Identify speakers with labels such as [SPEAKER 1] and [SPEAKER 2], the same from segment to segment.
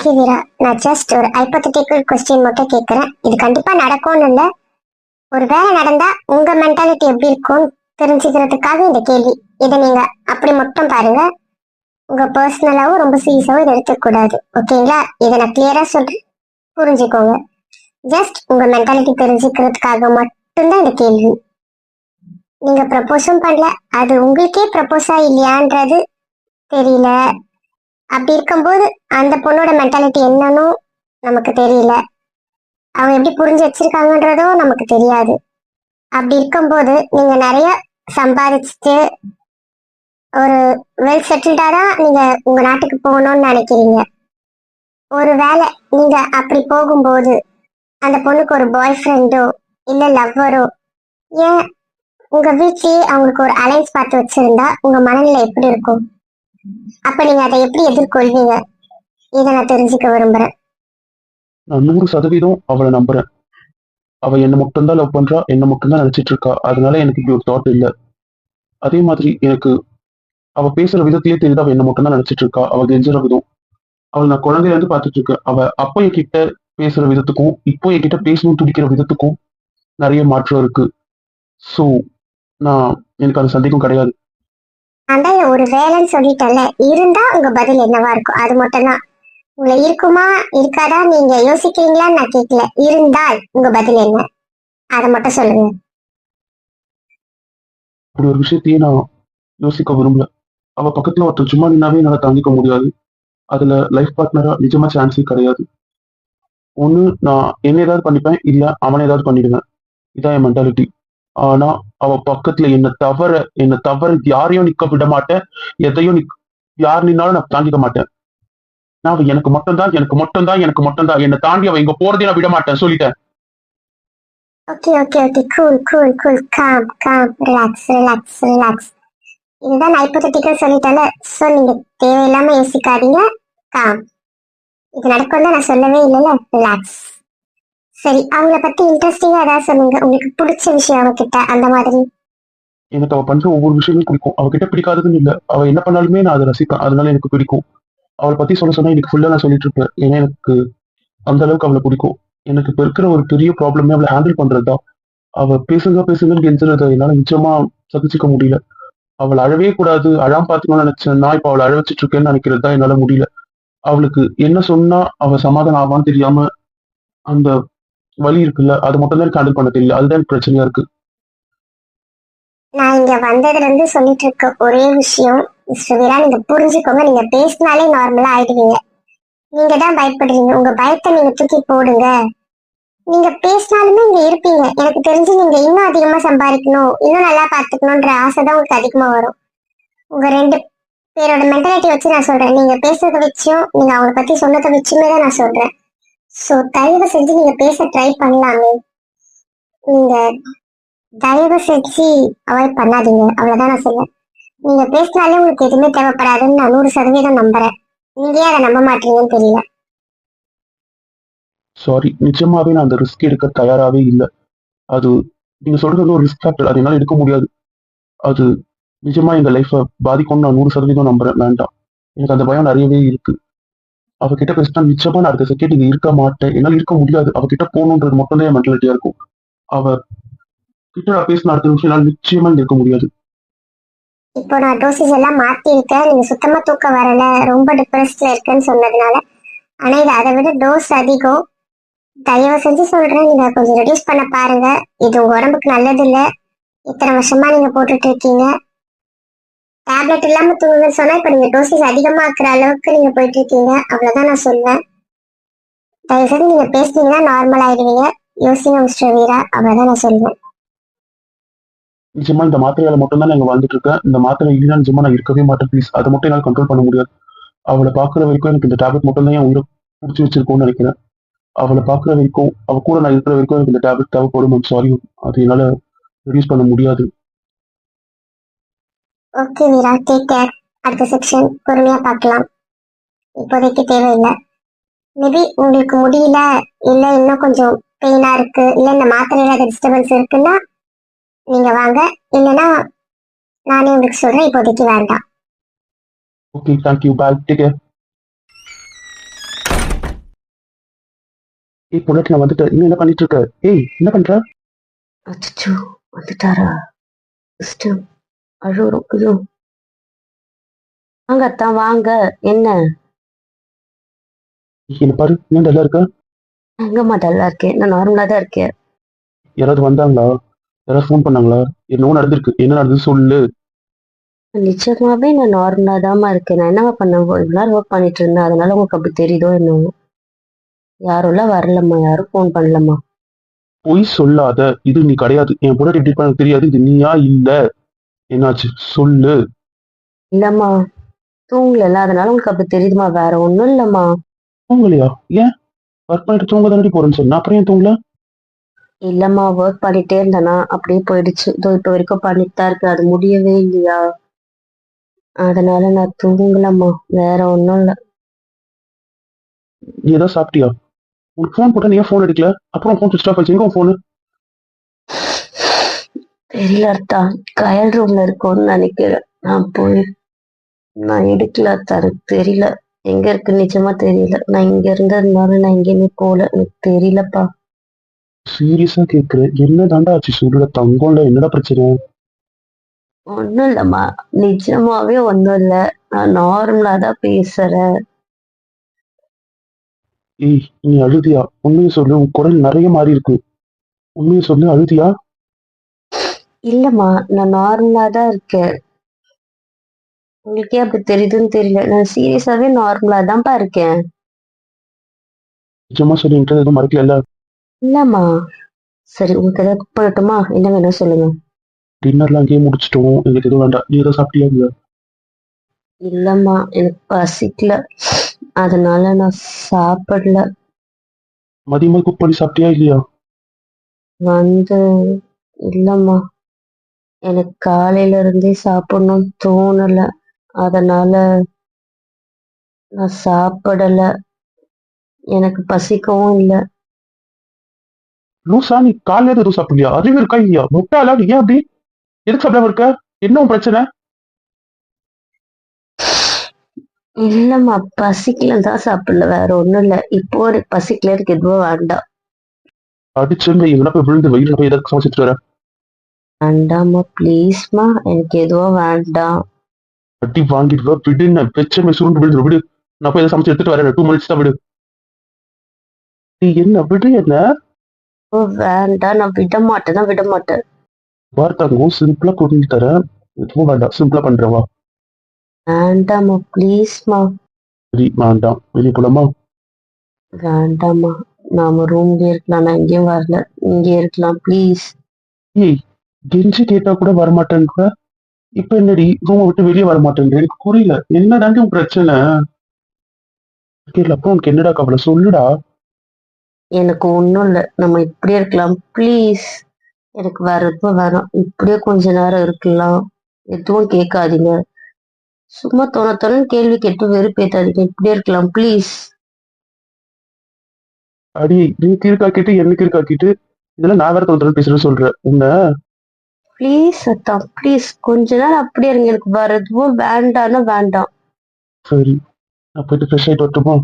[SPEAKER 1] Okay வீரா நான் just ஒரு hypothetical question மட்டும் கேட்குறேன் இது கண்டிப்பாக நடக்கும்னு இல்லை. ஒரு வேலை நடந்தால் உங்கள் மென்டாலிட்டி எப்படி இருக்கும்னு தெரிஞ்சுக்கிறதுக்காக இந்த கேள்வி. இதை நீங்கள் அப்படி மட்டும் பாருங்க. உங்கள் பர்சனலாகவும் ரொம்ப சீரியஸாகவும் இதை எடுத்துக்கூடாது ஓகேங்களா? இதை நான் கிளியராக சொல்கிறேன் புரிஞ்சுக்கோங்க. ஜஸ்ட் உங்கள் மென்டாலிட்டி தெரிஞ்சுக்கிறதுக்காக மட்டும்தான் இந்த கேள்வி. நீங்கள் ப்ரப்போஸும் பண்ணல. அது உங்களுக்கே ப்ரப்போஸா இல்லையான்றது தெரியல. அப்படி இருக்கும்போது அந்த பொண்ணோட மென்டாலிட்டி என்னன்னு நமக்கு தெரியல. அவங்க எப்படி புரிஞ்சு வச்சிருக்காங்கன்றதும் நமக்கு தெரியாது. அப்படி இருக்கும்போது நீங்க நிறைய சம்பாதிச்சுட்டு ஒரு வெல் செட்டில்டா தான் நீங்க உங்க நாட்டுக்கு போகணும்னு நினைக்கிறீங்க. ஒரு வேளை நீங்க அப்படி போகும்போது அந்த பொண்ணுக்கு ஒரு பாய் ஃப்ரெண்டோ இல்ல லவ்வரோ ஏன் உங்க வீட்லயே அவங்களுக்கு ஒரு அலைன்ஸ் பார்த்து வச்சிருந்தா உங்க மனநிலை எப்படி இருக்கும்? அப்ப நீங்க அதை எப்படி எதிர்கொள்வீங்க? இதை நான் தெரிஞ்சுக்க விரும்புறேன்.
[SPEAKER 2] நான் நூறு சதவீதம் அவளை நம்புறேன். அவ என்ன மட்டும்தான் லவ் பண்றா என்ன மட்டும்தான் நினைச்சிட்டு இருக்கா. அதனால எனக்கு இப்படி ஒரு தாட் இல்ல. அதே மாதிரி எனக்கு அவ பேசுற விதத்திலே தெரியுது அவ என்ன மட்டும்தான் நினைச்சிட்டு இருக்கா. அவ கெஞ்சுற விதம். அவள் நான் குழந்தையில இருந்து பாத்துட்டு இருக்கேன். அவ அப்போ என்கிட்ட பேசுற விதத்துக்கும் இப்போ என்கிட்ட பேசணும் துடிக்கிற விதத்துக்கும் நிறைய மாற்றம் இருக்கு. ஸோ நான் எனக்கு அது சந்தேகம் கிடையாது.
[SPEAKER 1] அதான் ஒரு வேலைன்னு சொல்லிட்டல இருந்தா உங்க பதில் என்னவா இருக்கும்? அது மட்டும்தான். உங்களை இருக்குமா இருக்காதா? நீங்க யோசிக்கிறீங்களான்னு நான் கேட்கல. இருந்தால் உங்க பதில் என்ன? அதை மட்டும் சொல்லுங்க.
[SPEAKER 2] இப்படி ஒரு விஷயத்தையே நான் யோசிக்க விரும்பல. அவ பக்கத்துல ஒருத்தர் சும்மா நின்னாவே என்னால தாங்கிக்க முடியாது. அதுல லைஃப் பார்ட்னரா நிஜமா சான்ஸே கிடையாது. ஒண்ணு நான் என்ன ஏதாவது பண்ணிப்பேன் இல்ல அவனை ஏதாவது பண்ணிடுவேன். இதான் என் மென்டாலிட்டி ஆனா அவ பக்கத்துல என்ன தவற என்ன தவற யாரையும் நிக்க விட மாட்டேன். எதையும் நிக் யார் நின்னாலும் நான் தாங்கிக்க மாட்டேன். நான் அவ எனக்கு மட்டும்தான் எனக்கு மட்டும்தான் எனக்கு மட்டும்தான். என்னை தாண்டி அவ இங்க போறதே நான் விட மாட்டேன் சொல்லிட்டேன்.
[SPEAKER 1] Okay okay okay cool cool cool calm calm relax relax relax இதுதான் நான் ஹைப்போதட்டிக்கல் சொல்லிட்டேன்ல. ஸோ நீங்க தேவையில்லாம யோசிக்காதீங்க. காம் இது நடக்கும் தான் நான் சொல்லவே இல்லைல்ல. ரிலாக்ஸ் சரி அவங்கள பத்தி இன்ட்ரெஸ்டிங்கா ஏதாவது சொல்லுங்க. உங்களுக்கு பிடிச்ச விஷயம் அவகிட்ட அந்த மாதிரி.
[SPEAKER 2] எனக்கு அவ பண்ற ஒவ்வொரு விஷயமும் பிடிக்கும். அவகிட்ட பிடிக்காததுன்னு இல்ல. அவ என்ன பண்ணாலுமே நான் அதை ரசிப்பேன். அதனால எனக்கு பிடிக்கும். அவளை பத்தி சொல்ல சொன்னா எனக்கு ஃபுல்லா நான் சொல்லிட்டு இருப்பேன். ஏன்னா எனக்கு அந்த அளவுக்கு அவளை பிடிக்கும். எனக்கு இப்ப இருக்கிற ஒரு பெரிய ப்ராப்ளமே அவளை ஹேண்டில் பண்றதுதான். அவ பேசுங்க பேசுங்கன்னு கெஞ்சுறத என்னால நிச்சயமா சகிச்சுக்க முடியல. அவள் அழவே கூடாது. அழாம பாத்துக்கணும்னு நினைச்சேன். நான் இப்ப அவளை அழ வச்சிட்டு இருக்கேன்னு நினைக்கிறது தான் என்னால முடியல. அவளுக்கு என்ன சொன்னா அவ சமாதானம் ஆவான்னு தெரியாம அந்த வலி இருக்குல்ல? அது மட்டும் தான் ஹேண்டில் பண்ண தெரியல. அதுதான் பிரச்சனையா இருக்கு.
[SPEAKER 1] நான் இங்க வந்ததுல இருந்து சொல்லிட்டு இருக்க ஒரே விஷயம் மிஸ்டர் வீரா நீங்க புரிஞ்சுக்கோங்க. நீங்க பேசினாலே நார்மலா ஆயிடுவீங்க. நீங்க தான் பயப்படுறீங்க. உங்க பயத்தை நீங்க தூக்கி போடுங்க. நீங்க பேசினாலுமே இங்க இருப்பீங்க. எனக்கு தெரிஞ்சு நீங்க இன்னும் அதிகமா சம்பாதிக்கணும். இன்னும் நல்லா பாத்துக்கணும்ன்ற ஆசை தான் உங்களுக்கு அதிகமா வரும். உங்க ரெண்டு பேரோட மென்டாலிட்டி வச்சு நான் சொல்றேன். நீங்க பேசுறத வச்சும் நீங்க அவங்கள பத்தி சொன்னதை வச்சுமே தான் நான் சொல்றேன். சோ தயவு செஞ்சு நீங்க பேச ட்ரை பண்ணலாமே. நீங்க தயவு செஞ்சு அவாய்ட் பண்ணாதீங்க. அவ்வளவுதான் நான் சொல்லுவேன் நீங்க பேசினாலே உங்களுக்கு எதுவுமே தேவைப்படாதுன்னு நான் நூறு சதவீதம் நம்புறேன். நீங்க ஏன் அதை நம்ப மாட்டீங்கன்னு தெரியல.
[SPEAKER 2] சாரி நிச்சயமாவே நான் அந்த ரிஸ்க் எடுக்க தயாராகவே இல்லை. அது நீங்க சொல்றது வந்து ஒரு ரிஸ்க் ஃபேக்டர் அது எடுக்க முடியாது. அது நிஜமா எங்க லைஃப்பை பாதிக்கும்னு நான் நூறு சதவீதம் நம்புறேன். வேண்டாம். எனக்கு அந்த பயம் நிறையவே இருக்கு. அவகிட்ட பேசினா நிச்சயமா நான் அடுத்த செகண்ட் இங்க இருக்க மாட்டேன். என்னால இருக்க முடியாது. அவகிட்ட போகணுன்றது மட்டும்தான் என் மென்டாலிட்டியா இருக்கும். அவ கிட்ட நான் பேசின அடுத்த நிமிஷம் என்னால நிச்சயமா இங்க இருக்க முடியாது.
[SPEAKER 1] இப்போ நான் டோசேஜ் எல்லாம் மாத்தி இருக்கேன் நீங்க சுத்தமா தூக்கம் வரல. ரொம்ப டிப்ரெஸ்ட்ல இருக்குன்னு சொன்னதுனால. ஆனா இது அதை விட டோஸ் அதிகம். தயவு செஞ்சு சொல்றேன். நீங்க கொஞ்சம் ரெடியூஸ் பண்ண பாருங்க. இது உங்க உடம்புக்கு நல்லது இல்லை இத்தனை வருஷமா நீங்க போட்டுட்டு இருக்கீங்க. டேப்லெட் இல்லாம தூங்குங்கன்னு சொன்னா இப்ப நீங்க டோசேஜ் அதிகமா இருக்கிற அளவுக்கு நீங்க போயிட்டு இருக்கீங்க அவ்வளவுதான் நான் சொல்வேன். தயவு செஞ்சு நீங்க பேசுனீங்கன்னா நார்மல் ஆயிடுவீங்க. யோசிங்க மிஸ்டர் வீரா. அவ்வளவுதான் நான் சொல்வேன்.
[SPEAKER 2] நிஜமா இந்த மாத்திரையால மட்டும் தான் நான் வாழ்ந்துட்டு இருக்கேன் இந்த மாத்திரை இல்லைன்னா நிஜமா நான் இருக்கவே மாட்டேன் ப்ளீஸ் அதை மட்டும் என்னால் கண்ட்ரோல் பண்ண முடியாது. அவளை பாக்குற வரைக்கும் எனக்கு இந்த டேப்லெட் மட்டும் தான் என் உயிரை பிடிச்சி வச்சிருக்கோம்னு நினைக்கிறேன். அவளை பாக்குற வரைக்கும் அவ கூட நான் இருக்கிற வரைக்கும் எனக்கு இந்த டேப்லெட் தேவைப்படும். மேம் சாரி அது என்னால ரிலீஸ் பண்ண முடியாது.
[SPEAKER 1] ஓகே வீரா டேக் கேர் அடுத்த செக்ஷன் பொறுமையா பார்க்கலாம். இப்போதைக்கு தேவையில்லை. மேபி உங்களுக்கு முடியல இல்ல இன்னும் கொஞ்சம் பெயினா இருக்கு இல்ல இந்த மாத்திரையில டிஸ்டர்பன்ஸ் இருக்குன்னா நீங்க வாங்க. இல்லைன்னா நானே உங்களுக்கு சொல்றேன் இப்போதைக்கு வேண்டாம்.
[SPEAKER 2] Okay thank you bye take care ஏய் பொண்டாட்டி நான் வந்துட்டேன். இன்னும் என்ன பண்ணிட்டு இருக்க? ஏய் என்ன பண்ற?
[SPEAKER 3] அச்சோ வந்துட்டாரா? சிஸ்டம் அழுறோம் ஐயோ வாங்க அத்தான் வாங்க. என்ன?
[SPEAKER 2] என்ன பாரு என்ன டல்லா இருக்க?
[SPEAKER 3] எங்கம்மா டல்லா இருக்கேன் நான் நார்மலா தான் இருக்கேன்.
[SPEAKER 2] யாராவது வந்தாங்களா? யாராவது ஃபோன் பண்ணாங்களா? என்னவோ நடந்திருக்கு. என்ன நடந்தது சொல்லு.
[SPEAKER 3] நிஜமாவே நான் நார்மலா தாம்மா இருக்கேன். நான் என்னவா பண்ணேன்? இவ்வளவு நேரம் ஒர்க் பண்ணிட்டு இருந்தேன். அதனால உங்களுக்கு அப்படி தெரியுதோ என்னவோ. யாரும் வரலம்மா. யாரும் ஃபோன் பண்ணலம்மா.
[SPEAKER 2] பொய் சொல்லாத. இது நீ கிடையாது. என் பொண்டாட்டி எப்படி பண்ண தெரியாது. இது நீயா இல்ல? என்னாச்சு? சொல்லு.
[SPEAKER 3] இல்லம்மா. தூங்கல அதனால உங்களுக்கு அப்படி தெரியுதுமா வேற ஒண்ணும் இல்லம்மா.
[SPEAKER 2] தூங்கலையா? ஏன்? ஒர்க் பண்ணிட்டு தூங்க தானடி போறேன்னு சொன்னா? அப்புறம் ஏன் தூங்கல?
[SPEAKER 3] இல்லம்மா ஒர்க் பண்ணிட்டே இருந்தேனா அப்படியே போயிடுச்சு. இதோ இப்போ வரைக்கும் பண்ணிட்டு தான் இருக்கு. அது முடியவே இல்லையா? அதனால நான் தூங்கலம்மா. வேற ஒண்ணும் இல்ல.
[SPEAKER 2] நீ ஏதாவது சாப்பிட்டியா? உனக்கு ஃபோன் போட்டா நீ ஏன் ஃபோன் எடுக்கல? அப்புறம் ஃபோன் சுவிச் ஆஃப் ஆச்சு எங்க ஃபோனு
[SPEAKER 3] தெரியல கயல் ரூம்ல இருக்கும்னு நினைக்கிறேன். நான் போய் நான் எடுக்கல எனக்கு தெரியல. எங்க இருக்கு நிஜமா தெரியல. நான் இங்க இருந்ததுனால நான் எங்கேயுமே போல எனக்கு தெரியலப்பா.
[SPEAKER 2] சீரியஸா கேக்குறேன் என்ன தாண்டா ஆச்சு? சொல்லுல தங்கம்ல என்னடா பிரச்சனை?
[SPEAKER 3] ஒண்ணும் இல்லம்மா. நிஜமாவே ஒண்ணும் இல்ல. நான் நார்மலா தான் பேசுறேன்.
[SPEAKER 2] ஏய் நீ அழுதியா? உண்மையை சொல்லு. உன் குரல் நிறைய மாறி இருக்கு. உண்மையை சொல்லு அழுதியா?
[SPEAKER 3] இல்லம்மா நான் நார்மலா தான் இருக்கேன். உங்களுக்கே அப்படி தெரியுதுன்னு தெரியல. நான் சீரியஸாவே நார்மலா தான்ப்பா இருக்கேன்.
[SPEAKER 2] நிஜமா சொல்லி என்கிட்ட எதுவும் மறைக்கல
[SPEAKER 3] இல்லம்மா. சரி உங்களுக்கு ஏதாவது cook பண்ணட்டுமா? என்ன வேணும் சொல்லுங்க.
[SPEAKER 2] டின்னர்லாம் அங்கேயே முடிச்சிட்டோம். எனக்கு எதுவும் வேண்டாம். நீ ஏதோ சாப்பிட்டியா இல்லையா?
[SPEAKER 3] இல்லம்மா எனக்கு பசிக்கல. அதனால நான் சாப்பிடல.
[SPEAKER 2] மதியமா குக் பண்ணி சாப்பிட்டியா இல்லையா?
[SPEAKER 3] வந்து இல்லம்மா. எனக்கு காலையில இருந்தே சாப்பிடணும்னு தோணல. அதனால நான் சாப்பிடல. எனக்கு பசிக்கவும் இல்லை.
[SPEAKER 2] லூசா நீ காலையில எதுவும் சாப்பிடலையா? அறிவு இருக்கா இல்லையா? முட்டாளா நீ ஏன் அப்படி? எதுக்கு சாப்பிடாம இருக்க? என்ன பிரச்சனை?
[SPEAKER 3] இல்லம்மா பசிக்கல தான் சாப்பிடல. வேற ஒண்ணும் இல்ல. இப்போ எனக்கு பசிக்கல. எனக்கு எதுவும் வேண்டாம்.
[SPEAKER 2] அடிச்சு எங்கன்னா போய் விழுந்து வெயில போய் எதாவது சமைச்சிட்டு வர.
[SPEAKER 3] வேண்டாம்மா ப்ளீஸ்மா எனக்கு எதுவும் வேண்டாம்.
[SPEAKER 2] அடி வாங்கிட்டு வா விடு நான் பெச்சமே சுருண்டு விழுந்து விடு. நான் போய் சமைச்சு எடுத்துட்டு வரேன். டூ மினிட்ஸ் தான் விடு. நீ என்ன விடு என்ன?
[SPEAKER 3] ஓ வேண்டாம். நான் விட மாட்டேன் நான் விட மாட்டேன்
[SPEAKER 2] வார்த்தாங்க சிம்பிளா கொண்டு தரேன். எதுவும் வேண்டாம். சிம்பிளா பண்றவா
[SPEAKER 3] வேண்டாம்மா ப்ளீஸ்மா
[SPEAKER 2] சரி வேண்டாம். வெளியே போலாமா?
[SPEAKER 3] வேண்டாம்மா. நாம ரூம்லயே இருக்கலாம். நான் எங்கேயும் வரல. இங்கே இருக்கலாம் ப்ளீஸ்
[SPEAKER 2] ஏய் கெஞ்சி கேட்டா கூட வரமாட்டேன்ற இப்ப என்னடி? ரூமை விட்டு வெளியே வரமாட்டேன்ற. எனக்கு புரியல. என்னடாண்டி உன் பிரச்சனை? கேட்கல அப்போ உனக்கு என்னடா கவலை? சொல்லுடா.
[SPEAKER 3] எனக்கு ஒன்றும் இல்லை. நம்ம இப்படியே இருக்கலாம். ப்ளீஸ் எனக்கு வேற எதுவும் வேணாம். இப்படியே கொஞ்ச நேரம் இருக்கலாம். எதுவும் கேட்காதீங்க. சும்மா தோண தோணு கேள்வி கேட்டு வெறுப்பேத்தாதீங்க. இப்படியே இருக்கலாம். ப்ளீஸ்
[SPEAKER 2] அடி நீ கீழ்காக்கிட்டு என்ன கீழ்காக்கிட்டு இதெல்லாம் நான் வேற தோன்ற பேசுறேன்னு சொல்றேன் உன்ன
[SPEAKER 3] ப்ளீஸ் அத்தான் ப்ளீஸ் கொஞ்ச நேரம் அப்படியே இருங்க எனக்கு வேற எதுவும் வேண்டாம்னா வேண்டாம்.
[SPEAKER 2] சரி நான் போயிட்டு ஃப்ரெஷ் ஆயிட்டு வரட்டுமா?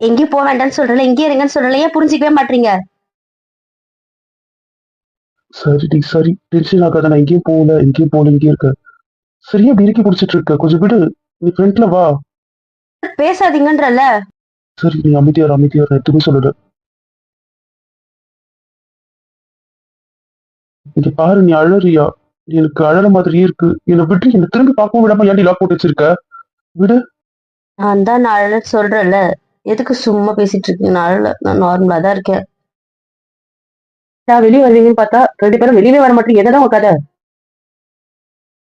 [SPEAKER 3] எங்கேயும் போக வேண்டாம்னு சொல்றல இங்கே இருங்கன்னு சொல்றல ஏன் புரிஞ்சுக்கவே மாட்டீங்க?
[SPEAKER 2] சரிடி சரி. டென்ஷன் ஆகாத நான் எங்கேயும் போகல எங்கேயும் போகல இங்கேயும் இருக்க. சரியா அப்படி இறுக்கி பிடிச்சிட்டு இருக்க? கொஞ்சம் விடு நீ ஃப்ரெண்ட்ல வா.
[SPEAKER 3] பேசாதீங்கன்றல.
[SPEAKER 2] சரி நீ அமைதியார் அமைதியார் எதுவுமே சொல்லல. இங்க பாரு நீ அழறியா? எனக்கு அழற மாதிரியே இருக்கு. என்னை விட்டு என்னை திரும்பி பார்க்கவும் விடாம ஏன்டி லாக் போட்டு வச்சிருக்க? விடு.
[SPEAKER 3] நான் தான் நான் அழல சொல்றேன்ல. எதுக்கு சும்மா பேசிட்டு இருக்கீங்க நான் அழல. நான் நார்மலா தான் இருக்கேன்.
[SPEAKER 4] நான் வெளியே வருவீங்கன்னு பார்த்தா ரெண்டு பேரும் வெளியவே வர மாட்டீங்க. என்னதான் உங்க கதை?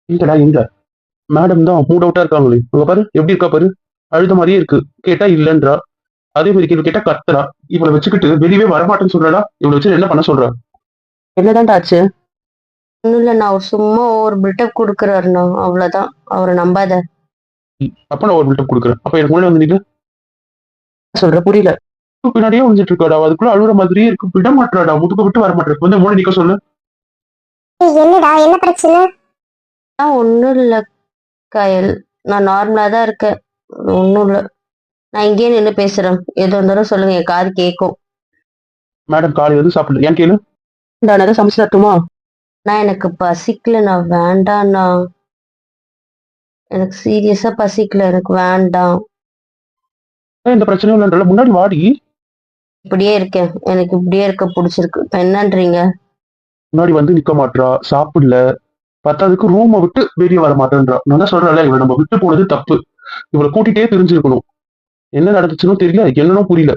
[SPEAKER 2] எங்கடா எங்க மேடம் தான் மூட் அவுட்டா இருக்காங்களே. உங்க பாரு எப்படி இருக்கா பாரு? அழுத மாதிரியே இருக்கு. கேட்டா இல்லன்றா. அதே மாதிரி கேள்வி கேட்டா கத்துறா. இவளை வச்சுக்கிட்டு வெளியவே வரமாட்டேன்னு சொல்றா இவளை வச்சு என்ன பண்ண சொல்றா?
[SPEAKER 4] என்னதான் ஆச்சு?
[SPEAKER 3] ஒன்றும் இல்லை நான் அவர் சும்மா ஒரு பில்டப் கொடுக்குறாருண்ணா அவ்வளோதான் அவரை நம்பாத.
[SPEAKER 2] அப்ப நான் ஒரு பில்டப் கொடுக்குறேன். அப்ப எனக்கு முன்னாடி வந்து
[SPEAKER 4] சொல்ற புரியல.
[SPEAKER 2] பின்னாடியே வந்துட்டு இருக்காடா. அதுக்குள்ள அழுகுற மாதிரியே இருக்கு. விட மாட்டாடா முதுக்க விட்டு வர மாட்டேன் வந்து மூணு நிக்க சொல்லு.
[SPEAKER 1] என்னடா? என்ன பிரச்சனை?
[SPEAKER 3] நான் ஒன்றும் இல்லை கயல். நான் நார்மலாக தான் இருக்கேன். ஒன்றும் இல்லை நான் இங்கேயே நின்று பேசுறேன். எது இருந்தாலும் சொல்லுங்க. என் காது கேட்கும்
[SPEAKER 2] மேடம் காலையில இருந்து சாப்பிடல. ஏன் கேளு.
[SPEAKER 4] நான் அதை சமைச்சு தரட்டுமா?
[SPEAKER 3] நான் எனக்கு பசிக்கல நான் வேண்டாண்ணா. எனக்கு சீரியஸா பசிக்கல. எனக்கு வேண்டாம்.
[SPEAKER 2] இந்த பிரச்சனையும் இல்லைன்றல முன்னாடி வாடி.
[SPEAKER 3] இப்படியே இருக்கேன். எனக்கு இப்படியே இருக்க பிடிச்சிருக்கு. இப்ப என்னன்றீங்க?
[SPEAKER 2] முன்னாடி வந்து நிக்க மாட்றா. சாப்பிடல. பத்தாவதுக்கு ரூமை விட்டு வெளியே வர மாட்டேன்றா. நான் தான் சொல்றேன்ல இவளை நம்ம விட்டு போனது தப்பு. இவளை கூட்டிட்டே தெரிஞ்சிருக்கணும் என்ன நடந்துச்சுன்னு தெரியல. என்னன்னு புரியல.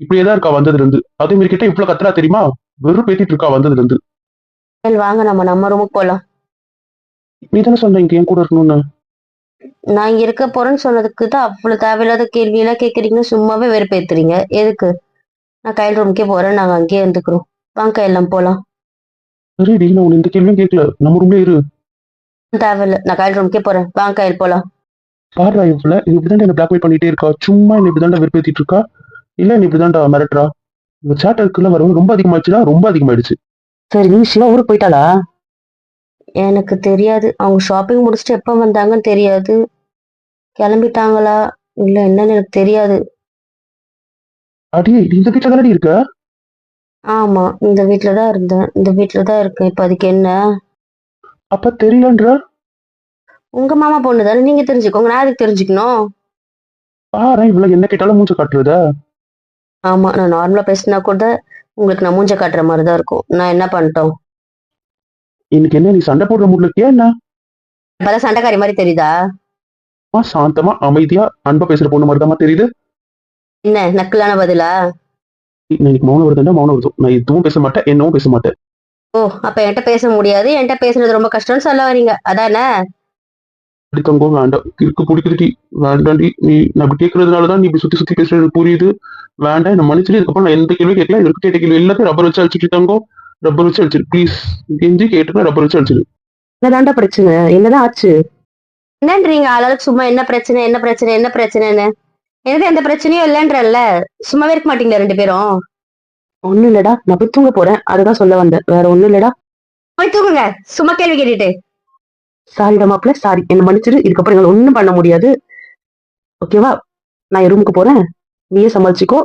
[SPEAKER 2] இப்படியே தான் இருக்கா வந்ததுல இருந்து அதே மாதிரி கிட்ட இவ்வளவு கத்துறா தெரியுமா? வெறும் பேத்திட்டு இருக்கா வந்ததுல இருந்து
[SPEAKER 3] வாங்க நம்ம நம்ம ரூமுக்கு போலாம்.
[SPEAKER 2] நீ தானே சொன்ன இங்க என் கூட இருக்கணும்னு?
[SPEAKER 3] நான் இங்க இருக்க போறேன்னு சொன்னதுக்கு தான் அவ்வளவு தேவையில்லாத கேள்வி எல்லாம் கேக்குறீங்கன்னு சும்மாவே வெறுப்பேத்துறீங்க. எதுக்கு? நான் கையில் ரூமுக்கே போறேன். நாங்க அங்கேயே இருந்துக்கிறோம். வாங்க எல்லாம் போலாம்.
[SPEAKER 2] சரி நான் உன்னை இந்த கேள்வியும் கேட்கல. நம்ம ரூம்ல இரு.
[SPEAKER 3] தேவையில்ல. நான் கையில் ரூமுக்கே போறேன். வாங்க கையில் போலாம்.
[SPEAKER 2] பாருடா இவ்வளவு இது இப்படிதான் என்ன பிளாக்மெயில் பண்ணிட்டே இருக்கா? சும்மா என்ன இப்படிதான்டா வெறுப்பேத்திட்டு இருக்கா? இல்ல நீ இப்படிதான்டா மிரட்டுறா? இந்த சேட் இருக்குல்ல வரவும் ரொம்ப அதிகமாயிடுச்சுடா. ரொம்ப அதிகமாயிடுச்சு.
[SPEAKER 4] சரி நீ சிவா ஊருக்கு போயிட்டாளா?
[SPEAKER 3] எனக்கு தெரியாது. அவங்க ஷாப்பிங் முடிச்சுட்டு எப்போ வந்தாங்கன்னு தெரியாது. கிளம்பிட்டாங்களா? இல்ல என்னன்னு எனக்கு தெரியாது.
[SPEAKER 2] அடி இந்த வீட்டுல தானடி இருக்க?
[SPEAKER 3] ஆமா இந்த வீட்ல தான் இருந்தேன். இந்த வீட்ல தான் இருக்கேன். இப்ப அதுக்கு என்ன?
[SPEAKER 2] அப்ப தெரியலன்ற?
[SPEAKER 3] உங்க மாமா பொண்ணு தானே? நீங்க தெரிஞ்சுக்கோங்க. நான் அதுக்கு தெரிஞ்சுக்கணும்?
[SPEAKER 2] பாரு இவ்வளவு என்ன கேட்டாலும் மூஞ்ச காட்டுறத.
[SPEAKER 3] ஆமா நான் நார்மலா பேசினா கூட உங்களுக்கு நான் மூஞ்ச காட்டுற மாதிரி தான் இருக்கும். நான் என்ன பண்ணிட்டோம்?
[SPEAKER 2] இன்னைக்கு என்ன நீ சண்டை போடுற மூட்ல இருக்கியா என்ன?
[SPEAKER 3] இப்பதான் சண்டைக்காரி மாதிரி தெரியுதா?
[SPEAKER 2] சாந்தமா அமைதியா அன்பா பேசுற பொண்ணு மாதிரி தெரியுது.
[SPEAKER 3] என்ன நக்கலான பதிலா?
[SPEAKER 2] இன்னைக்கு மௌனம் வருதுன்னா மௌனம் வருதும். நான் எதுவும் பேச மாட்டேன் என்னவும் பேச மாட்டேன்.
[SPEAKER 3] ஓ அப்ப என்கிட்ட பேச முடியாது. என்கிட்ட பேசுறது ரொம்ப கஷ்டம்னு சொல்ல வரீங்க அதானே
[SPEAKER 2] அப்படி தங்கம் வேண்டாம். இருக்கு பிடிக்குதுடி. வேண்டாண்டி நீ நான் இப்படி கேட்கறதுனாலதான் நீ இப்படி சுத்தி சுத்தி பேசுறது புரியுது. வேண்டாம். என்ன மன்னிச்சிட்டு இதுக்கப்புறம் நான் எந்த கேள்வியும் கேட்கல. இதுக்கு கேட்ட கேள்வி எல்லாத்தையும் ரப்பர் வச்சு அழிச்சிட்டு தங்கம் ரப்பர் வச்சு அழிச்சிரு ப்ளீஸ் கெஞ்சி கேட்டுனா ரப்பர் வச்சு அழிச்சிரு
[SPEAKER 4] என்னதான்டா பிரச்சனை. என்னதான் ஆச்சு?
[SPEAKER 3] என்னன்றீங்க? ஆளாளுக்கு சும்மா என்ன பிரச்சனை என்ன பிரச்சனை என்ன பிரச்சனைன்னு. எனக்கு எந்த பிரச்சனையும் இல்லைன்றல்ல. சும்மாவே இருக்க மாட்டீங்களா ரெண்டு பேரும்?
[SPEAKER 4] ஒண்ணும் இல்லடா. நான் போய் தூங்க போறேன். அதுதான் சொல்ல வந்தேன். வேற ஒண்ணும் இல்லடா.
[SPEAKER 3] போய் தூங்குங்க. சும்மா கேள்வி கேட்டுட்டு.
[SPEAKER 4] சாரிடா மாப்பிள்ள சாரி. என்ன மன்னிச்சிரு இதுக்கப்புறம் எங்களை ஒண்ணும் பண்ண முடியாது. ஓகேவா நான் என் ரூமுக்கு போறேன். நீயே சமாளிச்சுக்கோ.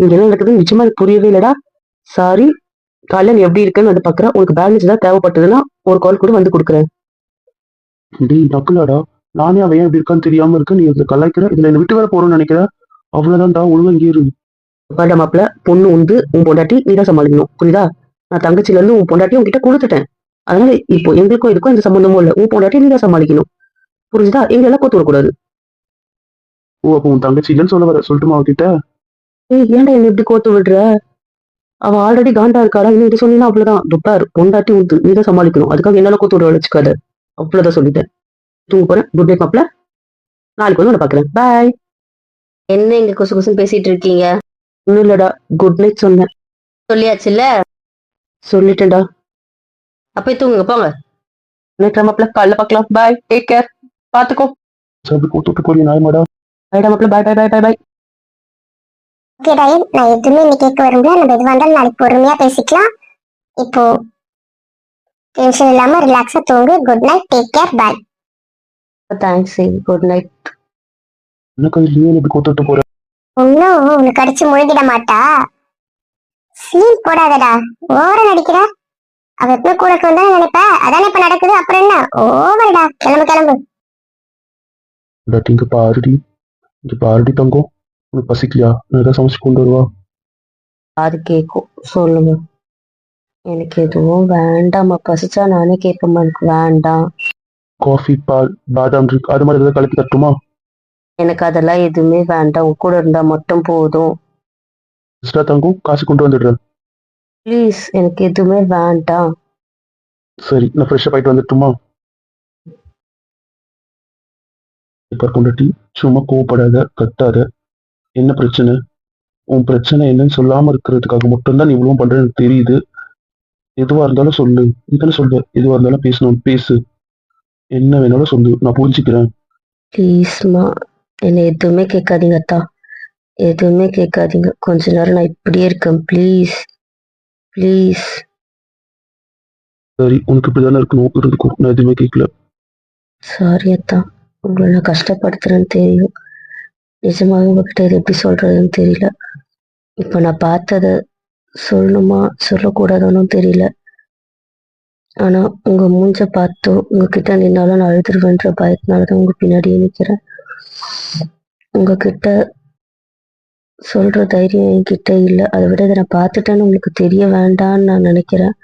[SPEAKER 4] இங்க என்ன நடக்குது நிச்சயமா எனக்கு புரியவே இல்லடா. சாரி காலைல நீ எப்படி இருக்கேன்னு வந்து பாக்குறேன். உனக்கு பேலன்ஸ் ஏதாவது தேவைப்பட்டதுன்னா ஒரு கால் கூட வந்து கொடுக்குறேன்.
[SPEAKER 2] டேய் நக்கலாடா நானே அவன் ஏன் இப்படி இருக்கான்னு தெரியாம இருக்க. நீ இதுல கலாய்க்கிற? இதுல என்ன விட்டு வேற போறோம்னு நினைக்கிறேன் அவ்வளவுதான்டா. ஒழுங்கா இங்கே இரு.
[SPEAKER 4] பாருடா மாப்பிள்ள பொண்ணு உண்டு. உன் பொண்டாட்டி நீ தான் சமாளிக்கணும். புரியுதா? நான் தங்கச்சில இருந்து உன் பொண்டாட்டி உன்கிட்ட கொடுத்துட்டேன். அதனால இப்போ எங்களுக்கும் இதுக்கும் எந்த சம்பந்தமும் இல்லை. உன் பொண்டாட்டி நீ தான் சமாளிக்கணும். புரிஞ்சுதா? எங்க எல்லாம் கோத்து விடக்கூடாது
[SPEAKER 2] ஓ அப்போ உன் தங்கச்சி இல்லைன்னு சொல்ல வர சொல்லட்டுமா அவகிட்ட?
[SPEAKER 4] ஏய் ஏன்டா என்ன இப்படி கோத்து விடுற? அவ ஆல்ரெடி காண்டா இருக்காளா? இன்னும் இது சொன்னீங்கன்னா அவ்வளவுதான். துப்பார் பொண்டாட்டி ஊத்து நீ தான் சமாளிக்கணும். அதுக்காக என்னால கோத்து விட வச்சுக்காத. அவ்வளவுதான் சொல்லிட்டேன். தூங்க போறேன். குட் நைட் மாப்பிள்ள. நாளைக்கு வந்து உன்னை பாக்குறேன். பாய்
[SPEAKER 3] என்ன இங்க குசு குசுன்னு பேசிட்டு இருக்கீங்க?
[SPEAKER 4] ஒண்ணும் இல்லடா. குட் நைட் சொன்னேன்.
[SPEAKER 3] சொல்லியாச்சுல்ல?
[SPEAKER 4] சொல்லிட்டேன்டா.
[SPEAKER 3] அப்ப தூங்குங்க போங்க
[SPEAKER 4] நைட் மாப்பிள்ள காலைல பார்க்கலாம் பாய் டேக் கேர் பாத்துக்கோ
[SPEAKER 2] சரி, அப்படி போட்டு விட்டு போறிய நாயமாடா
[SPEAKER 4] பாய்டா மாப்பிள்ள பாய் பாய் பாய் பாய் பாய்
[SPEAKER 1] ஓகே ராயல் நான் எதுவுமே இன்னைக்கு கேட்க விரும்பல நம்ம எதுவாக இருந்தாலும் நாளைக்கு பொறுமையா பேசிக்கலாம் இப்போ டென்ஷன் இல்லாம ரிலாக்ஸா தூங்கு good night take care bye
[SPEAKER 3] thanks good night
[SPEAKER 2] நீ இப்படி கோத்து விட்டு போற
[SPEAKER 1] ஒன்னும் உனக்கு அடிச்சு முழுகிட மாட்டா சீன் போடாதடா ஓவர நடிக்கிற அவ எப்பவுமே கூட வந்தா நினைப்ப? அதானே இப்ப நடக்குது? அப்புறம் என்ன? ஓவரடா. கிளம்பு. கிளம்பு
[SPEAKER 2] இங்க பாருடி. இங்க பாருடி தங்கம் உனக்கு பசிக்கலையா நான் ஏதாவது சமைச்சு கொண்டு வருவா?
[SPEAKER 3] அது கேட்கும் சொல்லுங்க. எனக்கு எதுவும் வேண்டாம்மா. பசிச்சா நானே கேட்பேம்மா எனக்கு வேண்டாம்.
[SPEAKER 2] காஃபி பால் பாதாம் ட்ரிங்க் அது மாதிரி ஏதாவது கலக்கி தட்டுமா
[SPEAKER 3] எனக்கு அதெல்லாம் எதுவுமே வேண்டாம். உன் கூட இருந்தா மட்டும் போதும்.
[SPEAKER 2] எக்ஸ்ட்ரா தங்கம் காசு கொண்டு வந்துடுறேன்.
[SPEAKER 3] ப்ளீஸ் எனக்கு எதுவுமே வேண்டாம்.
[SPEAKER 2] சரி நான் ஃப்ரெஷ்ஷாக போயிட்டு வந்துட்டுமா இப்போ கொண்டாட்டி சும்மா கோவப்படாத கத்தாத. என்ன பிரச்சனை? உன் பிரச்சனை என்னன்னு சொல்லாம இருக்கிறதுக்காக மட்டும்தான் நீ இவ்வளவு பண்றது எனக்கு தெரியுது. எதுவா இருந்தாலும் சொல்லு. இதுன்னு சொல்லு எதுவா இருந்தாலும் பேசணும். பேசு. என்ன வேணாலும் சொல்லு. நான் புரிஞ்சுக்கிறேன்.
[SPEAKER 3] ப்ளீஸ்மா என்னை எதுவுமே கேட்காதீங்க அத்தா. எதுவுமே கேட்காதீங்க. கொஞ்ச நேரம் நான் இப்படியே இருக்கேன். ப்ளீஸ் ப்ளீஸ்
[SPEAKER 2] சரி உனக்கு இப்படிதானே இருக்கணும்? இருந்துக்கும் நான் எதுவுமே கேட்கல.
[SPEAKER 3] சாரி அத்தா. உங்களை நான் கஷ்டப்படுத்துறேன்னு தெரியும். நிஜமாவே உங்ககிட்ட இது எப்படி சொல்றதுன்னு தெரியல. இப்போ நான் பார்த்ததை சொல்லணுமா? சொல்லக்கூடாதுன்னு தெரியல. ஆனா உங்க மூஞ்ச பார்த்தோம் உங்ககிட்ட நின்னாலும் நான் அழுதுருவேன்ற பயத்தினாலதான் உங்க பின்னாடியே நிக்கிறேன். உங்ககிட்ட சொல்ற தைரியம் என்கிட்ட இல்லை. அதை விட இதை நான் பார்த்துட்டேன்னு உங்களுக்கு தெரிய வேண்டாம்னு நான் நினைக்கிறேன்.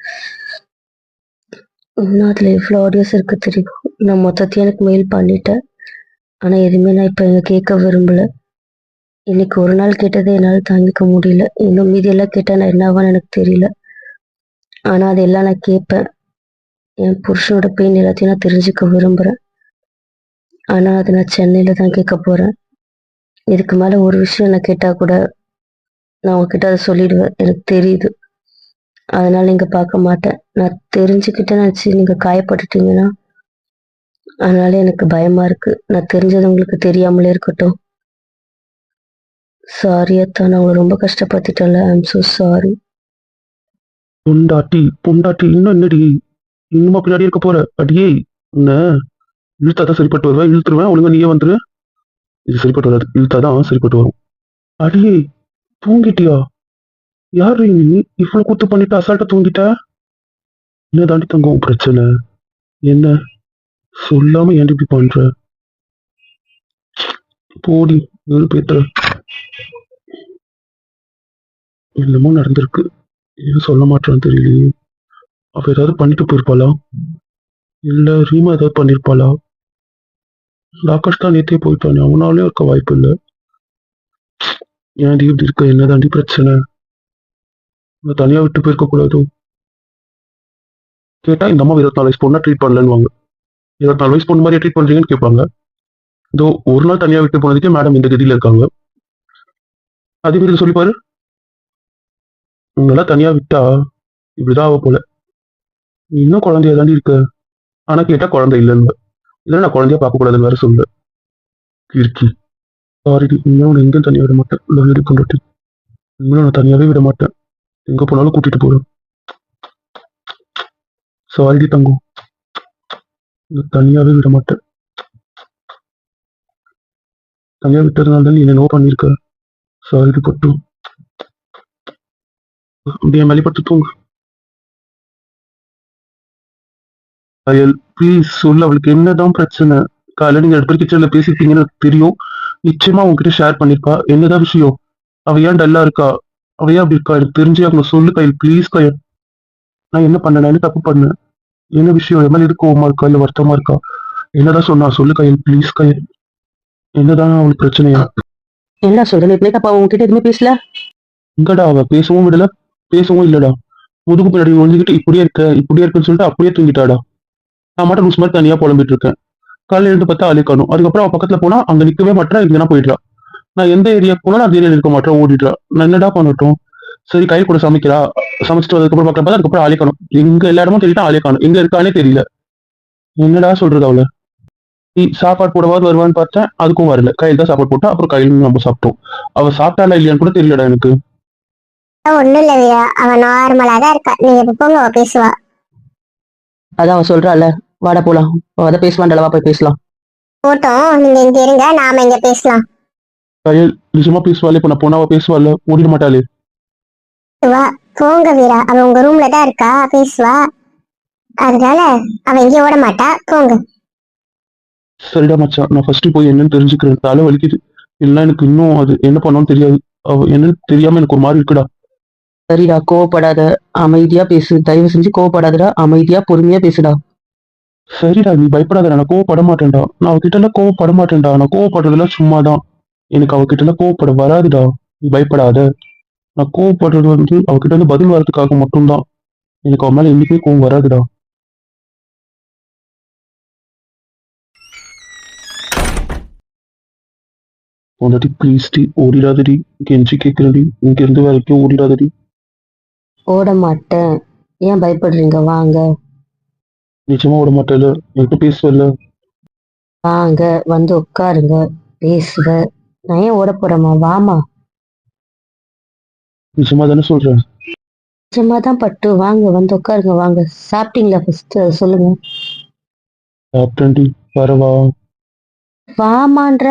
[SPEAKER 3] இன்னும் அதுல எவ்வளோ ஆடியோஸ் இருக்கு தெரியும்? நான் மொத்தத்தையும் எனக்கு மெயில் பண்ணிட்டேன். ஆனா எதுவுமே நான் இப்ப கேட்க விரும்பல. இன்னைக்கு ஒரு நாள் கேட்டதை என்னால் தாங்கிக்க முடியல. இன்னும் மீதி எல்லாம் கேட்டா நான் என்னவான்னு எனக்கு தெரியல. ஆனா அதெல்லாம் நான் கேட்பேன். என் புருஷனோட பெயின் எல்லாத்தையும் நான் தெரிஞ்சுக்க விரும்புறேன். ஆனா அதை நான் சென்னையில தான் கேட்க போறேன். இதுக்கு மேல ஒரு விஷயம் என்னை கேட்டா கூட நான் உங்ககிட்ட அதை சொல்லிடுவேன். எனக்கு தெரியுது. அதனால நீங்க பார்க்க மாட்டேன். நான் தெரிஞ்சுக்கிட்டே நினைச்சு நீங்க காயப்பட்டுட்டீங்கன்னா அதனால எனக்கு பயமா இருக்கு. நான் தெரிஞ்சது உங்களுக்கு தெரியாமலே இருக்கட்டும். சாரி அத்தா நான் உங்களை ரொம்ப கஷ்டப்படுத்திட்டேன்ல. ஐம் ஸோ சாரி
[SPEAKER 2] பொண்டாட்டி பொண்டாட்டி இன்னும் என்னடி? இன்னுமா பின்னாடி இருக்க போற? அடியே என்ன இழுத்தாதான் சரிப்பட்டு வருவேன். இழுத்துருவேன். ஒழுங்கா நீயே வந்துரு. இது சரிப்பட்டு வராது இழுத்தாதான் சரிப்பட்டு வரும். அடியே தூங்கிட்டியா? யாரு நீ? இவ்வளவு கூத்து பண்ணிட்டு அசால்ட்டா தூங்கிட்ட? என்ன தாண்டி தங்கும்? பிரச்சனை. என்ன? சொல்லாம ஏன் இப்படி பண்ற? போடி வெறுப்பேத்துற என்னமோ நடந்திருக்கு. ஏன் சொல்ல மாட்டான்னு தெரியலையே. அவ ஏதாவது பண்ணிட்டு போயிருப்பாளா? இல்ல ரீமா ஏதாவது பண்ணிருப்பாளா? ஆகாஷ் தான் நேத்தே போயிட்டானே அவனாலே இருக்க வாய்ப்பு இல்லை ஏன்டி இப்படி இருக்க? என்னதாண்டி பிரச்சனை? அவ தனியா விட்டு போயிருக்கக்கூடாது கேட்டால் கேட்டா இந்த அம்மா இருபத்தி நாலு வயசு பொண்ணா ட்ரீட் பண்ணலன்னு இருபத்தி நாலு வயசு பொண்ணு மாதிரி ட்ரீட் பண்ணுறீங்கன்னு கேட்பாங்க. இதோ ஒரு நாள் தனியா விட்டு போனதுக்கே மேடம் இந்த கதியில் இருக்காங்க. அதே மாதிரி சொல்லி பாரு? உங்களெல்லாம் தனியா விட்டா இப்படிதான் ஆக போல. இன்னும் குழந்தையா தாண்டி இருக்க. ஆனா கேட்டா குழந்தை இல்லைன்னு. இல்லை நான் குழந்தைய பார்க்கக்கூடாதுன்னு வேற சொல்லு கீர்த்தி சாரிடி இன்னும் உன்னை எங்கேயும் தனியா விட மாட்டேன். லவ் கொண்டாட்டி இன்னும் நான் தனியாவே விட மாட்டேன். எங்க போனாலும் கூட்டிட்டு போகிறேன் சாரிடி தங்கம். நான் தனியாவே விட மாட்டேன். தனியா விட்டதுனால தான் நீ என்ன நோ பண்ணியிருக்க? சாரிடி பட்டு. அப்படியே மேலே பட்டு தூங்கு. அயல் ப்ளீஸ் சொல்லு அவளுக்கு என்னதான் பிரச்சனை? காலையில நீங்க ரெண்டு பேர் கிச்சன்ல எனக்கு தெரியும். நிச்சயமா உங்ககிட்ட ஷேர் பண்ணிருப்பா. என்னதான் விஷயம்? அவ ஏன் டல்லா இருக்கா? அவ ஏன் அப்படி இருக்கா? எனக்கு தெரிஞ்சு அவங்க சொல்லு கையில். ப்ளீஸ் கையல். நான் என்ன பண்ணேன்? என்ன தப்பு பண்ணேன்? என்ன விஷயம்? என் மேல கோவமா இருக்கா? இல்ல வருத்தமா இருக்கா? என்னதான் சொன்னா? சொல்லு கையில். ப்ளீஸ் கையல். என்னதான் அவளுக்கு பிரச்சனையா?
[SPEAKER 4] என்னடா சொல்ற நேத்து அப்பா உங்ககிட்ட எதுவுமே பேசல?
[SPEAKER 2] எங்கடா அவ? பேசவும் விடல. பேசவும் இல்லடா. முதுகு பின்னாடி ஒழிஞ்சுக்கிட்டு இப்படியே இருக்க இப்படியே இருக்குன்னு சொல்லிட்டு அப்படியே தூங்கிட்டாடா. நான் மட்டும் லூஸ் மாதிரி தனியாக புலம்பிட்டு இருக்கேன். காலையில இருந்து பார்த்தா அழிக்கணும் அதுக்கப்புறம் அவ பக்கத்தில் போனால் அங்கே நிற்கவே மாட்டேன் இங்கன்னா போயிடுறா. நான் எந்த ஏரியாவுக்கு போனாலும் அந்த ஏரியாவில் இருக்க மாட்டேன் ஓடிடுறா. நான் என்னடா பண்ணட்டும்? சரி கை கூட சமைக்கிறா. சமைச்சிட்டு வந்ததுக்கப்புறம் பக்கம் பார்த்தா அதுக்கப்புறம் அழிக்கணும் எங்கே எல்லா இடமும் தேடிட்டா அழிக்கணும் எங்கே இருக்கானே தெரியல. என்னடா சொல்றது அவளை? நீ சாப்பாடு போடவாது வருவான்னு பார்த்தேன் அதுக்கும் வரல. கையில் தான் சாப்பாடு போட்டா அப்புறம் கையில் நம்ம சாப்பிட்டோம். அவ சாப்பிட்டாளா இல்லையான்னு கூட தெரியலடா எனக்கு.
[SPEAKER 1] ஒண்ணும் இல்லையா? அவ நார்மலா தான் இருக்கா. நீங்க போங்க பேசுவா.
[SPEAKER 4] அதான் அவ சொல்றாள் வாடா போலாம். அவ அதை பேசுவான்டா வா போய் பேசலாம்.
[SPEAKER 1] போட்டோம் நீங்க இங்க இருங்க நாம இங்க பேசலாம்.
[SPEAKER 2] கையில் நிஜமா பேசுவாளே இப்ப நான் போனா அவ பேசுவாள்? ஓடிட மாட்டாளே.
[SPEAKER 1] வா போங்க வீரா அவ உங்க ரூம்ல தான் இருக்கா பேசுவா. அதனால அவ எங்கேயும் ஓட மாட்டா போங்க.
[SPEAKER 2] சரிடா மச்சான். நான் ஃபர்ஸ்ட் போய் என்னன்னு தெரிஞ்சுக்கிறேன். தலை வலிக்குது. இல்லைன்னா எனக்கு இன்னும் அது என்ன பண்ணணும்னு தெரியாது. அவ என்னன்னு தெரியாம எனக்கு ஒரு மாதிரி இருக்குடா.
[SPEAKER 4] சரிடா கோவப்படாத. அமைதியா பேசு. தயவு செஞ்சு கோவப்படாதடா. அமைதியா பொறுமையா பேசுடா.
[SPEAKER 2] சரிடா நீ பயப்படாதடா. நான் கோவப்பட மாட்டேன்டா. நான் அவகிட்ட எல்லாம் கோவப்பட மாட்டேன்டா. நான் கோவப்படுறதெல்லாம் சும்மாதான். எனக்கு அவகிட்ட எல்லாம் கோவப்பட வராதுடா. நீ பயப்படாத. நான் கோவப்படுறது வந்து அவகிட்ட இருந்து பதில் வரதுக்காக மட்டும்தான். எனக்கு அவன் மேல என்னைக்குமே கோவம் வராதுடா. பொண்டாட்டி ப்ளீஸ் டி ஓடிடாதடி. கெஞ்சி கேட்கிறடி இங்கிருந்து வரைக்கும் ஓடிடாதடி.
[SPEAKER 3] ஓட மாட்டேன் ஏன் பயப்படுறீங்க? வாங்க.
[SPEAKER 2] நிச்சயமா ஓட மாட்டேல என்கிட்ட பேசுவல்ல?
[SPEAKER 3] வாங்க. வந்து உட்காருங்க. பேசுவ நான் ஏன் ஓட போறேம்மா? வாமா
[SPEAKER 2] நிச்சயமா தானே சொல்றேன்.
[SPEAKER 3] நிஜமா தான் பட்டு. வாங்க. வந்து உட்காருங்க. வாங்க. சாப்பிட்டீங்களா ஃபர்ஸ்ட் சொல்லுங்க.
[SPEAKER 2] சாப்பிட்டேன்டி. வரவா
[SPEAKER 3] வாமான்ற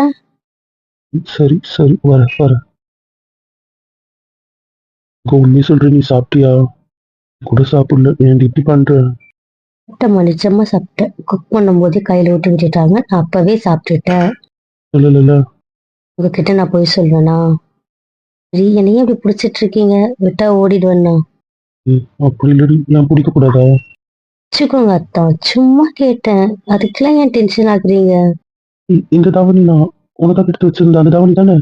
[SPEAKER 2] சரி சரி. வர வர. உண்மையை சொல்ற நீ சாப்பிட்டியா? கூட சாப்பிடல. ஏன் இப்படி பண்ற?
[SPEAKER 3] சாப்பிட்டேம்மா நிஜமா சாப்பிட்டேன். குக் பண்ணும்போதே கையில விட்டு விட்டுட்டாங்க. நான் அப்பவே சாப்பிட்டுட்டேன்.
[SPEAKER 2] இல்ல இல்ல இல்ல.
[SPEAKER 3] உங்ககிட்ட நான் போய் சொல்வேனா சரி என்னையே அப்படி பிடிச்சிட்டு இருக்கீங்க விட்டா ஓடிடுவேண்ணா
[SPEAKER 2] ஏய், அப்படி இல்லடி. நான் பிடிக்க கூடாதா
[SPEAKER 3] வச்சுக்கோங்க அத்தான் சும்மா கேட்டேன். அதுக்கெல்லாம் ஏன் டென்ஷன் ஆகுறீங்க?
[SPEAKER 2] இ- இந்த தாவணி நான் உனக்காக எடுத்து வச்சிருந்த அந்த தாவணி தானே?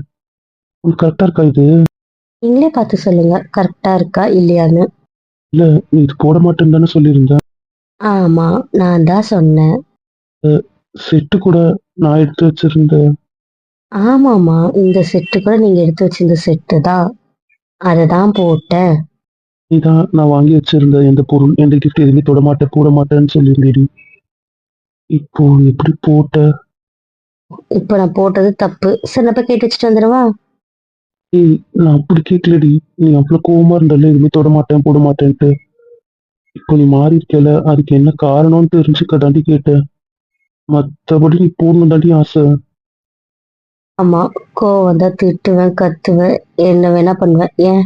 [SPEAKER 2] உனக்கு கரெக்டா இருக்கா இது?
[SPEAKER 3] நீங்களே பார்த்து சொல்லுங்க கரெக்டா இருக்கா இல்லையான்னு.
[SPEAKER 2] இல்ல நீ இது போட மாட்டேன்னு தானே சொல்லியிருந்தேன்
[SPEAKER 3] ஆமா நான் தான் சொன்னேன்.
[SPEAKER 2] செட்டு கூட நான் எடுத்து வச்சிருந்த.
[SPEAKER 3] ஆமாமா இந்த செட்டு கூட நீங்க எடுத்து வச்சிருந்த செட்டு தான் அதை தான் போட்டேன்.
[SPEAKER 2] நீதான் நான் வாங்கி வச்சிருந்த எந்த பொருள் எந்த கிஃப்ட் எதுவுமே தொட மாட்டேன் போட மாட்டேன்னு சொல்லியிருந்தேடி. இப்போ எப்படி போட்ட?
[SPEAKER 3] இப்போ நான் போட்டது தப்பு. சரி நான் போய் கேட்டு வச்சுட்டு வந்துடவா?
[SPEAKER 2] ஏய் நான் அப்படி கேட்கலடி நீ அவ்வளவு கோவமா இருந்தால எதுவுமே தொட மாட்டேன் போட மாட்டேன்ட்டு இப்போ நீ மாறி இருக்கல அதுக்கு என்ன காரணம்னு தெரிஞ்சுக்க தாண்டி கேட்டேன். மத்தபடி நீ போடணும் தாண்டி ஆசை.
[SPEAKER 3] ஆமா கோவம் தான் திட்டுவேன் கத்துவேன் என்ன வேணா பண்ணுவேன். ஏன்?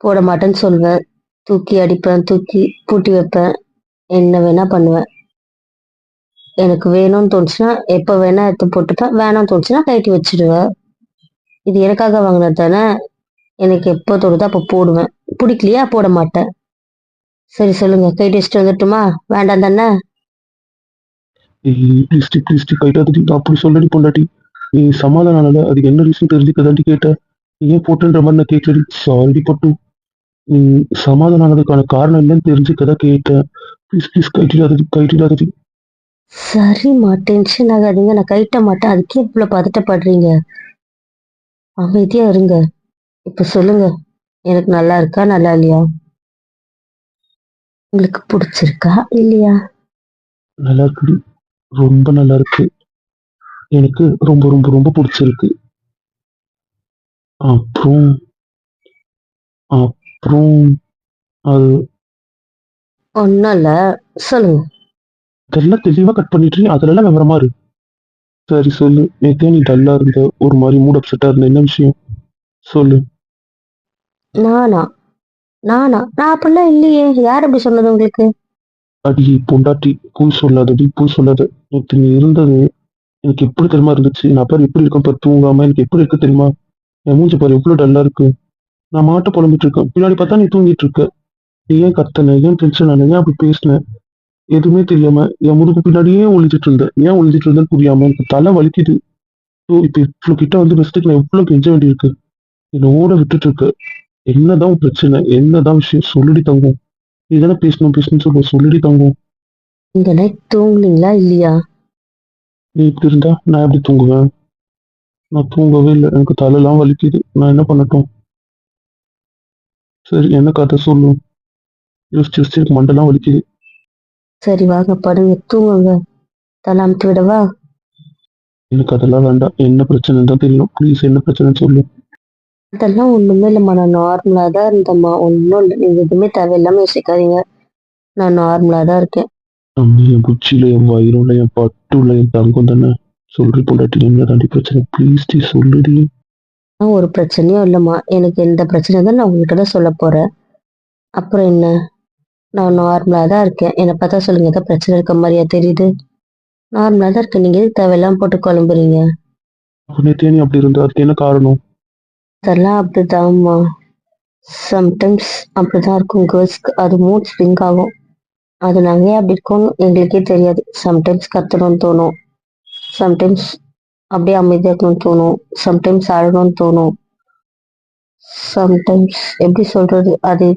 [SPEAKER 3] போட மாட்டேன்னு சொல்வேன். தூக்கி அடிப்பேன் தூக்கி பூட்டி வைப்பேன். என்ன வேணா பண்ணுவேன். எனக்கு வேணும்னு தோணுச்சுன்னா எப்ப வேணா எடுத்து போட்டுப்பேன். வேணாம்னு தோணுச்சுன்னா கைட்டி வச்சிடுவேன். இது எனக்காக வாங்கினது தானே எனக்கு எப்போ தோணுதோ அப்போ போடுவேன். பிடிக்கலையா? போட மாட்டேன். சரி சொல்லுங்க. கழட்டி வச்சுட்டு வந்துட்டுமா? வேண்டாம் தானே?
[SPEAKER 2] ப்ளீஸ்டி ப்ளீஸ்டி கைட்டாதடி அப்படி சொல்லடி பொண்டாட்டி. நீ சமாதானம் ஆனல அதுக்கு என்ன ரீசன் தெரிஞ்சுக்க தாண்டி கேட்ட நீ ஏன் போட்டுன்ற மாதிரி நான் கேட்கலடி சாரிடி பட்டு. நீ சமாதானம் ஆனதுக்கான காரணம் என்னன்னு தெரிஞ்சுக்க தான் கேட்டேன். ப்ளீஸ் ப்ளீஸ் கைட்டிடாதடி கைட்டிடாதடி
[SPEAKER 3] சரிம்மா டென்ஷன் ஆகாதீங்க. நான் கைட்ட மாட்டேன். அதுக்கே இவ்வளவு பதட்டப்படுறீங்க. அமைதியா இருங்க. இப்ப சொல்லுங்க. எனக்கு நல்லா இருக்கா நல்லா இல்லையா? உங்களுக்கு பிடிச்சிருக்கா இல்லையா?
[SPEAKER 2] நல்லா இருக்குடி ரொம்ப நல்லா இருக்கு. எனக்கு ரொம்ப ரொம்ப ரொம்ப பிடிச்சிருக்கு. அப்புறம் அப்புறம் அது
[SPEAKER 3] ஒன்னும் இல்ல. சொல்லுங்க.
[SPEAKER 2] இதெல்லாம் தெளிவா கட் பண்ணிட்டு அதெல்லாம் விவரமா இரு சரி சொல்லு. நேத்தே நீ டல்லா இருந்த ஒரு மாதிரி மூட் அப்செட்டா இருந்த என்ன விஷயம்? சொல்லு.
[SPEAKER 3] நானா? நானா? நான் அப்படிலாம் இல்லையே. யார் அப்படி சொன்னது உங்களுக்கு?
[SPEAKER 2] அடி பொண்டாட்டி. பூய் சொல்லாதடி பூய் சொல்லாத. நேற்று நீ இருந்தது எனக்கு எப்படி தெரியுமா இருந்துச்சு? நான் பாரு எப்படி இருக்கேன் பாரு தூங்காம. எனக்கு எப்படி இருக்கு தெரியுமா? என் மூஞ்சி பாரு எவ்வளவு டல்லா இருக்கு. நான் மாட்ட புலம்பிட்டு இருக்கேன். பின்னாடி பார்த்தா நீ தூங்கிட்டு இருக்க. நீ ஏன் கத்தன? ஏன் டென்ஷன் ஆன? ஏன் அப்படி பேசின? எதுவுமே தெரியாம என் முதுகு பின்னாடியே ஒளிஞ்சிட்டு இருந்தேன் ஏன் ஒளிஞ்சிட்டு இருந்தேன்னு புரியாம எனக்கு தலை வலிக்குது. ஸோ இப்போ இவ்வளவு கிட்ட வந்து பெஸ்ட்டுக்கு நான் எவ்வளவு கெஞ்ச வேண்டியிருக்கு? என்னை ஓட விட்டுட்டு இருக்க என்னதான் பிரச்சனை என்னதான் விஷயம் சொல்லுடி தங்கும். நீ பேசணும் பேசணும்னு சொல்லுவ சொல்லுடி தங்கும்.
[SPEAKER 3] இந்த நைட் தூங்குனீங்களா இல்லையா?
[SPEAKER 2] நீ இப்படி இருந்தா நான் எப்படி தூங்குவேன்? நான் தூங்கவே இல்லை. எனக்கு தலையெல்லாம் வலிக்குது. நான் என்ன பண்ணட்டும்? சரி என்ன கதை சொல்லு? யோசிச்சு யோசிச்சு எனக்கு மண்டெல்லாம் வலிக்குது.
[SPEAKER 3] சரி வாங்க படுங்க. தூங்குங்க. தலை அமுத்தி விடவா?
[SPEAKER 2] எனக்கு அதெல்லாம் வேண்டாம். என்ன பிரச்சனைன்னு தான் தெரியும். ப்ளீஸ் என்ன பிரச்சனைன்னு சொல்லு.
[SPEAKER 3] அதெல்லாம் ஒண்ணுமே இல்லைம்மா. நான் நார்மலா தான் இருந்தேம்மா. ஒன்றும் இல்லை. நீங்க எதுவுமே தேவையில்லாம யோசிக்காதீங்க. நான் நார்மலா தான் இருக்கேன்.
[SPEAKER 2] நம்ம என் குச்சியில என் வயிறுல என் பட்டுல என் தங்கம் தானே? சொல்றி பொண்டாட்டி என்ன தாண்டி பிரச்சனை? ப்ளீஸ் டி சொல்லுடி
[SPEAKER 3] ஒரு பிரச்சனையும் இல்லைம்மா. எனக்கு எந்த பிரச்சனை தான் நான் உங்ககிட்ட தான் சொல்ல போறேன். அப்புறம் என்ன? நான் நார்மலா தான் இருக்கேன். என்னை பார்த்தா சொல்லுங்க ஏதோ பிரச்சனை இருக்க மாதிரியா தெரியுது. நார்மலா தான் இருக்கேன் நீங்க எதுக்கு தேவையில்லாம போட்டு குழம்புறீங்க?
[SPEAKER 2] நேத்தே நீ அப்படி இருந்தா அதுக்கு என்ன காரணம்?
[SPEAKER 3] அதெல்லாம் அப்படிதான்மா. சம்டைம்ஸ் அப்படிதான் இருக்கும். கேர்ள்ஸ்க்கு அது மூட் ஸ்விங் ஆகும். அது நாங்க ஏன் அப்படி இருக்கோம்னு எங்களுக்கே தெரியாது. சம்டைம்ஸ் கத்தணும்னு தோணும். சம்டைம்ஸ் அப்படியே அமைதியா இருக்கணும்னு தோணும். சம்டைம்ஸ் அழணும்னு தோணும். சம்டைம்ஸ் எப்படி சொல்றது? அது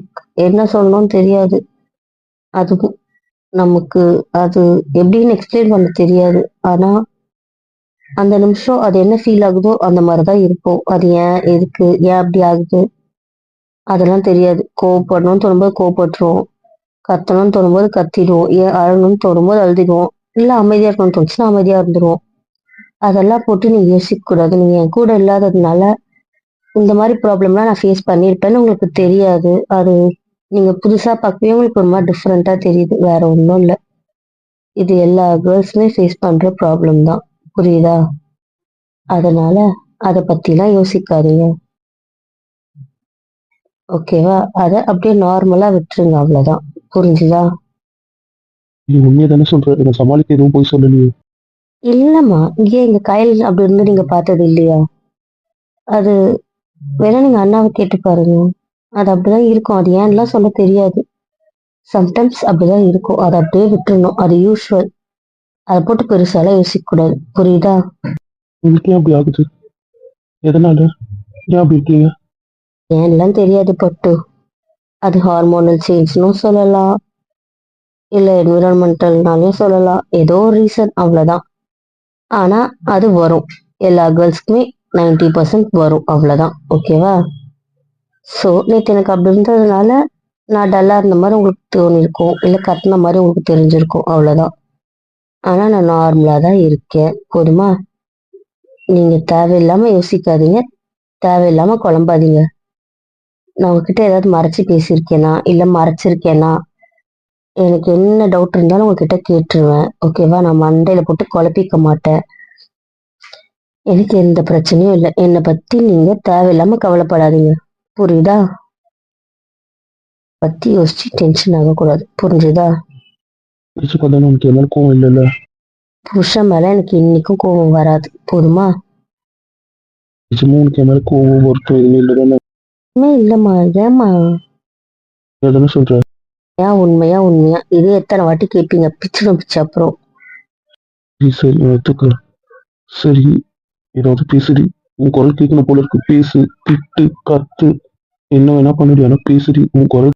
[SPEAKER 3] என்ன சொல்லணும்னு தெரியாது. அது நமக்கு அது எப்படின்னு எக்ஸ்பிளைன் பண்ண தெரியாது. ஆனா அந்த நிமிஷம் அது என்ன ஃபீல் ஆகுதோ அந்த மாதிரிதான் இருக்கும். அது ஏன் எதுக்கு ஏன் அப்படி ஆகுது? அதெல்லாம் தெரியாது. கோவப்படணும்னு தோணும்போது கோவப்பட்டுருவோம் கத்தணும்னு தோணும்போது கத்திடுவோம். ஏன் அழணும்னு தோணும்போது அழுதிடுவோம். இல்லை அமைதியா இருக்கணும்னு தோணுச்சுன்னா அமைதியா இருந்துருவோம். அதெல்லாம் போட்டு நீங்க யோசிக்க கூடாது. நீங்க என் கூட இல்லாததுனால இந்த மாதிரி ப்ராப்ளம்லாம் நான் ஃபேஸ் பண்ணியிருப்பேன்னு உங்களுக்கு தெரியாது. அது நீங்க புதுசா பார்க்கவே உங்களுக்கு ஒரு மாதிரி டிஃப்ரெண்டா தெரியுது. வேற ஒன்றும் இல்லை. இது எல்லா கேர்ள்ஸுமே ஃபேஸ் பண்ற ப்ராப்ளம் தான். புரியுதா? அதனால அதை பத்திலாம் யோசிக்காதீங்க. ஓகேவா அதை அப்படியே நார்மலா விட்டுருங்க அவ்வளவுதான். புரிஞ்சுதா?
[SPEAKER 2] நீ உண்மையை தானே சொல்ற? என்னை சமாளிக்க எதுவும் போய் சொல்லலையே.
[SPEAKER 3] இல்லம்மா ஏன் எங்க கையில் அப்படி இருந்து நீங்க பார்த்தது இல்லையா? அது வேணா நீங்க அண்ணாவை கேட்டு பாருங்க. அது அப்படிதான் இருக்கும். அது ஏன்லாம் சொல்ல தெரியாது. சம்டைம்ஸ் அப்படிதான் இருக்கும். அதை அப்படியே விட்டுறணும். அது யூஸ்வல் அதை போட்டு பெருசாலாம் யோசிக்க கூடாது புரியுதா?
[SPEAKER 2] உங்களுக்கு அப்படி ஆகுது. எதனால? ஏன் அப்படி இருக்கீங்க?
[SPEAKER 3] ஏன்லாம் தெரியாது பட்டு. அது ஹார்மோனல் சேஞ்ச்னும் சொல்லலாம். இல்ல என்விரான்மெண்டல்னாலையும் சொல்லலாம். ஏதோ ஒரு ரீசன் அவ்வளவுதான். ஆனா அது வரும். எல்லா கேர்ள்ஸ்க்குமே 90% பர்சன்ட் வரும். அவ்வளவுதான். ஓகேவா ஸோ நேற்று எனக்கு அப்படி இருந்ததுனால நான் டல்லாக இருந்த மாதிரி உங்களுக்கு தோணியிருக்கும் இல்லை கட்டின மாதிரி உங்களுக்கு தெரிஞ்சிருக்கும். அவ்வளோதான் ஆனால் நான் நார்மலாக தான் இருக்கேன். போதுமா? நீங்கள் தேவையில்லாமல் யோசிக்காதீங்க. தேவையில்லாமல் குழம்பாதீங்க. நான் உங்ககிட்ட ஏதாவது மறைச்சி பேசியிருக்கேனா? இல்லை மறைச்சிருக்கேனா? எனக்கு என்ன டவுட் இருந்தாலும் உங்ககிட்ட கேட்டுருவேன். ஓகேவா நான் மண்டையில் போட்டு குழப்பிக்க மாட்டேன். எனக்கு எந்த பிரச்சனையும் இல்லை. என்னை பற்றி நீங்கள் தேவையில்லாமல் கவலைப்படாதீங்க. புரியுதா? பத்தி யோசிச்சு டென்ஷன் ஆகக்கூடாது. புரிஞ்சுதா?
[SPEAKER 2] பார்த்தாலும் உனக்கு மேல கோவம் இல்லைல்ல?
[SPEAKER 3] புருஷன் மேல எனக்கு இன்னைக்கும் கோபம் வராது. போதுமா?
[SPEAKER 2] நிஜமும் உனக்கு என் மேல கோவம் வருத்தம் எதுவுமே இல்லை தானே
[SPEAKER 3] உண்மை இல்லம்மா. ஏம்மா?
[SPEAKER 2] எதானே சொல்ற?
[SPEAKER 3] ஏன் உண்மையா உண்மையா? இதே எத்தனை வாட்டி கேட்பீங்க பிச்சிடும் பிச்சு அப்புறம்.
[SPEAKER 2] சரி சரி நான் ஒத்துக்கிறேன். சரி ஏதாவது பேசுடி. உன் குரல் கேட்கணும் போல இருக்கு. பேசு திட்டு கத்து. என்ன வேணா பண்ணுடி. ஆனா பேசுடி. உன் குரல்